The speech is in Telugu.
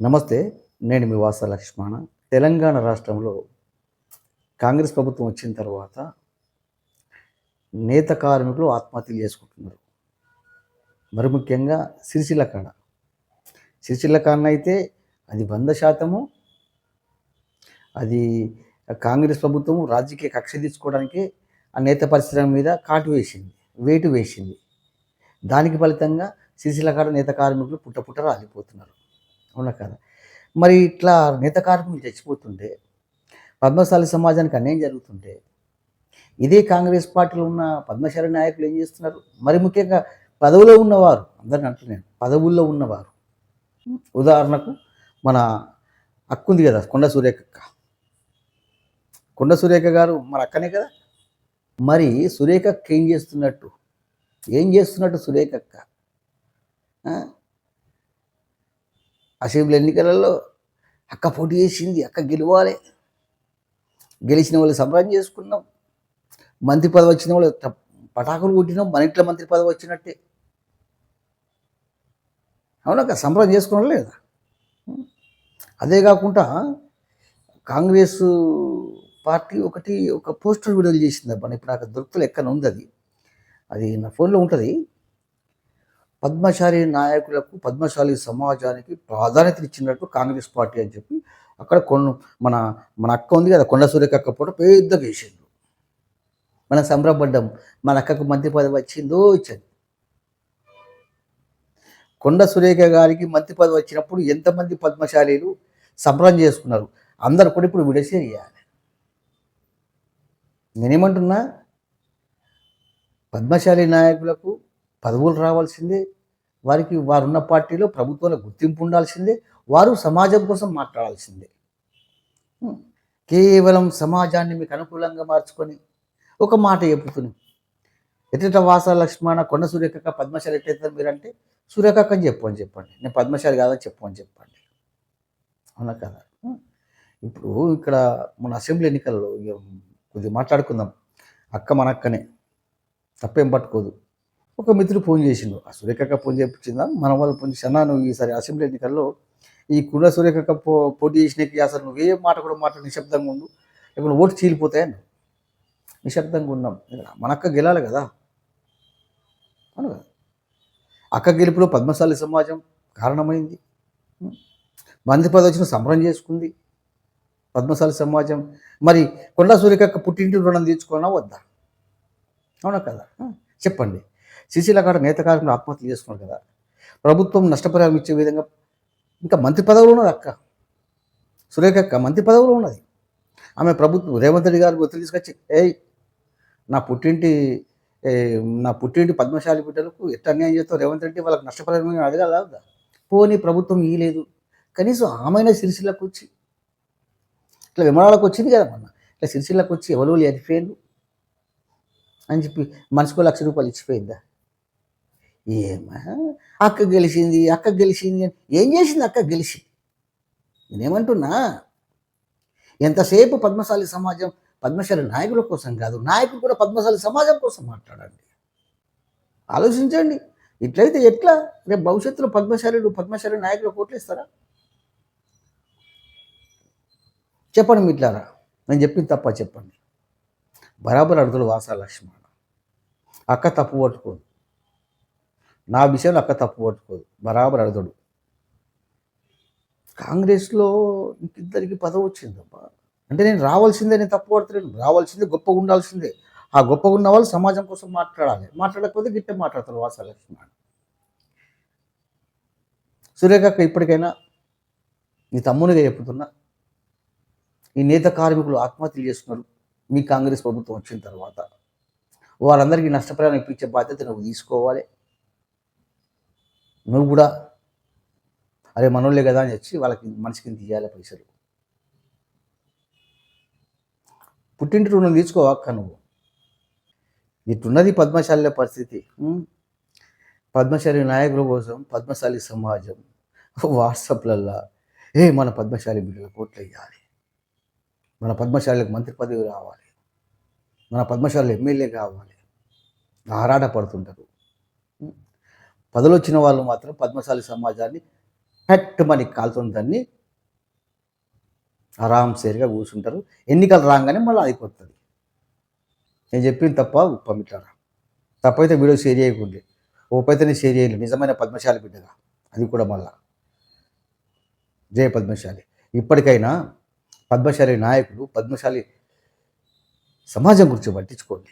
నమస్తే నేను మీ వాస లక్ష్మణ. తెలంగాణ రాష్ట్రంలో కాంగ్రెస్ ప్రభుత్వం వచ్చిన తర్వాత నేత కార్మికులు ఆత్మహత్యలు చేసుకుంటున్నారు. మరి ముఖ్యంగా సిరిసిల్ల కాడ. సిరిసిల్ల కాడ అయితే అది వంద శాతము అది కాంగ్రెస్ ప్రభుత్వం రాజకీయ కక్ష తీసుకోవడానికి ఆ నేత పరిశ్రమ మీద కాటు వేసింది వేటు వేసింది. దానికి ఫలితంగా సిరిసిల్ల కాడ నేత కార్మికులు పుట్ట పుట్ట రాలిపోతున్నారు. అవునా కదా? మరి ఇట్లా నేత కార్మికులు చచ్చిపోతుంటే పద్మశాలి సమాజానికి అన్యాయం జరుగుతుంటే ఇదే కాంగ్రెస్ పార్టీలో ఉన్న పద్మశాలి నాయకులు ఏం చేస్తున్నారు? మరి ముఖ్యంగా పదవిలో ఉన్నవారు అందరిని అంటున్నాను పదవుల్లో ఉన్నవారు. ఉదాహరణకు మన అక్కుంది కదా కొండ సురేఖక్క. కొండ సురేఖ గారు మన అక్కనే కదా? మరి సురేఖక్క ఏం చేస్తున్నట్టు? ఏం చేస్తున్నట్టు సురేఖ అక్క? అసెంబ్లీ ఎన్నికలలో అక్క పోటీ చేసింది అక్క గెలవాలి. గెలిచిన వాళ్ళు సంబరం చేసుకున్నాం. మంత్రి పదవి వచ్చిన వాళ్ళు పటాకులు కొట్టినాం. మన ఇంట్లో మంత్రి పదవి వచ్చినట్టే. అవునక్క సంబరం చేసుకోవడం లేదా? అదే కాకుండా కాంగ్రెస్ పార్టీ ఒకటి ఒక పోస్టర్ విడుదల చేసింది అబ్బా ఇప్పుడు నాకు దొరుకుతలే ఎక్కడ ఉంది అది. అది నా ఫోన్లో ఉంటుంది. పద్మశాలి నాయకులకు పద్మశాలి సమాజానికి ప్రాధాన్యత ఇచ్చినట్టు కాంగ్రెస్ పార్టీ అని చెప్పి అక్కడ కొన్ని మన మన అక్క ఉంది కదా కొండ సూర్యక అక్క పూట పెద్దగా వేసిండు మనం సంబరపడ్డాం మన అక్కకు మంత్రి పదవి వచ్చిందో ఇచ్చింది కొండ సురేఖ గారికి మంత్రి పదవి వచ్చినప్పుడు ఎంతమంది పద్మశాలీలు సంబరం చేసుకున్నారు? అందరు కూడా ఇప్పుడు విడసేర్ చేయాలి. నేనేమంటున్నా? పద్మశాలి నాయకులకు పదవులు రావాల్సిందే. వారికి వారున్న పార్టీలో ప్రభుత్వంలో గుర్తింపు ఉండాల్సిందే. వారు సమాజం కోసం మాట్లాడాల్సిందే. కేవలం సమాజాన్ని మీకు అనుకూలంగా మార్చుకొని ఒక మాట చెప్పుతుంది ఎట్ట వాస లక్ష్మణ కొండ సూర్యకక్క పద్మశాలి ఎట్లయితే మీరంటే సూర్యకక్క అని చెప్పు అని చెప్పండి. నేను పద్మశాలి కాదని చెప్పు అని చెప్పండి. అవునా కదా. ఇప్పుడు ఇక్కడ మన అసెంబ్లీ ఎన్నికల్లో కొద్దిగా మాట్లాడుకుందాం. అక్క మన అక్కనే. తప్పేం పట్టుకోదు. ఒక మిత్రుడు ఫోన్ చేసిండు. ఆ సూర్యకక్క ఫోన్ చేయించిందా మన వాళ్ళు ఫోన్ చేసి అన్నా నువ్వు ఈసారి అసెంబ్లీ ఎన్నికల్లో ఈ కుండ సూర్యకక్క పో పోటీ చేసినకి అసలు నువ్వే మాట కూడా మాట నిశ్శబ్దంగా ఉండు. ఇప్పుడు ఓటు చీలిపోతాయని నిశ్శబ్దంగా ఉన్నాం. మనక్క మన అక్క గెలాలి కదా? అవును కదా? అక్క గెలుపులో పద్మశాలి సమాజం కారణమైంది. మంది పదవి వచ్చిన సంబరం చేసుకుంది. పద్మశాలి సమాజం. మరి కొండ సూర్యకక్క పుట్టింటి రుణం తీర్చుకున్నా వద్దా? అవునా కదా? చెప్పండి. సిసిల కాడ నేత కార్మికులు ఆత్మహత్య చేసుకున్నారు కదా. ప్రభుత్వం నష్టపరిహారం ఇచ్చే విధంగా ఇంకా మంత్రి పదవులు ఉన్నది అక్క. సురేఖ అక్క మంత్రి పదవులు ఉన్నది. ఆమె ప్రభుత్వం రేవంత్ రెడ్డి గారు ఒత్తిడి తీసుకొచ్చి ఏయ్ నా పుట్టింటి ఏ, నా పుట్టింటి పద్మశాలి బిడ్డలకు ఎట్ట అన్యాయం చేస్తావు రేవంత్ రెడ్డి? వాళ్ళకి నష్టపరిహారం కదా పోనీ ప్రభుత్వం ఇయ్యలేదు కనీసం ఆమెన సిరిసిల్లకు వచ్చి ఇట్లా విమానాలకు వచ్చింది కదా మొన్న. ఇట్లా సిరిసిల్లకు వచ్చి ఎవరు ఎదిపోయారు అని చెప్పి మనసుకో లక్ష రూపాయలు ఇచ్చిపోయిందా? ఏమా? అక్క గెలిచింది అక్క గెలిచింది అని. ఏం చేసింది అక్క గెలిచి? నేనేమంటున్నా? ఎంతసేపు పద్మశాలి సమాజం పద్మశాలి నాయకుల కోసం కాదు నాయకులు కూడా పద్మశాలి సమాజం కోసం మాట్లాడండి ఆలోచించండి. ఇట్లయితే ఎట్లా? రేపు భవిష్యత్తులో పద్మశాలీలు పద్మశాలి నాయకులు కోట్లేస్తారా చెప్పండి మిట్లారా. నేను చెప్పింది తప్ప చెప్పండి. బరాబర్ అడుగులు వాసా లక్ష్మణ అక్క తప్పు పట్టుకోండి నా విషయంలో అక్క తప్పు పట్టుకోదు. బరాబర్ అడుగుడు కాంగ్రెస్లో ఇంకిద్దరికి పదవి వచ్చిందమ్మా. అంటే నేను రావాల్సిందే నేను తప్పు పడతలేను. రావాల్సిందే గొప్పగా ఉండాల్సిందే. ఆ గొప్పగా ఉన్న వాళ్ళు సమాజం కోసం మాట్లాడాలి. మాట్లాడకపోతే గిట్టే మాట్లాడతారు వాసా లక్ష్మణ సురేఖక్క ఇప్పటికైనా నీ తమ్మునిగా చెప్తున్నా ఈ నేత కార్మికులు ఆత్మహత్యలు చేస్తున్నారు మీ కాంగ్రెస్ ప్రభుత్వం వచ్చిన తర్వాత వారందరికీ నష్టపరిహారం ఇప్పించే బాధ్యత నువ్వు తీసుకోవాలి. నువ్వు కూడా అరే మనోళ్ళే కదా అని వచ్చి వాళ్ళకి మనిషికి తీయాలి పైసలు? పుట్టింటి రుణం తీసుకోవాక్క నువ్వు? ఇటున్నది పద్మశాలిల పరిస్థితి. పద్మశాలి నాయకుల కోసం పద్మశాలి సమాజం వాట్సాప్లల్లా. ఏ మన పద్మశాలి బిడ్డల కోట్లు వేయాలి. మన పద్మశాలకు మంత్రి పదవి రావాలి. మన పద్మశాలలో ఎమ్మెల్యే కావాలి. ఆరాట పడుతుంటారు వచ్చిన వాళ్ళు మాత్రం పద్మశాలి సమాజాన్ని పెట్టుమని కాలుతుంది దాన్ని ఆరాంసేరిగా కూర్చుంటారు. ఎన్నికలు రాగానే మళ్ళీ అది నేను చెప్పింది తప్ప ఉప్పమిట్టారా తప్పైతే వీడియో షేర్ చేయకుండే. ఓపైతేనే షేర్ చేయలేదు నిజమైన పద్మశాలి బిడ్డగా. అది కూడా మళ్ళా. జయ పద్మశాలి. ఇప్పటికైనా పద్మశాలి నాయకులు పద్మశాలి సమాజం గురించి పట్టించుకోండి.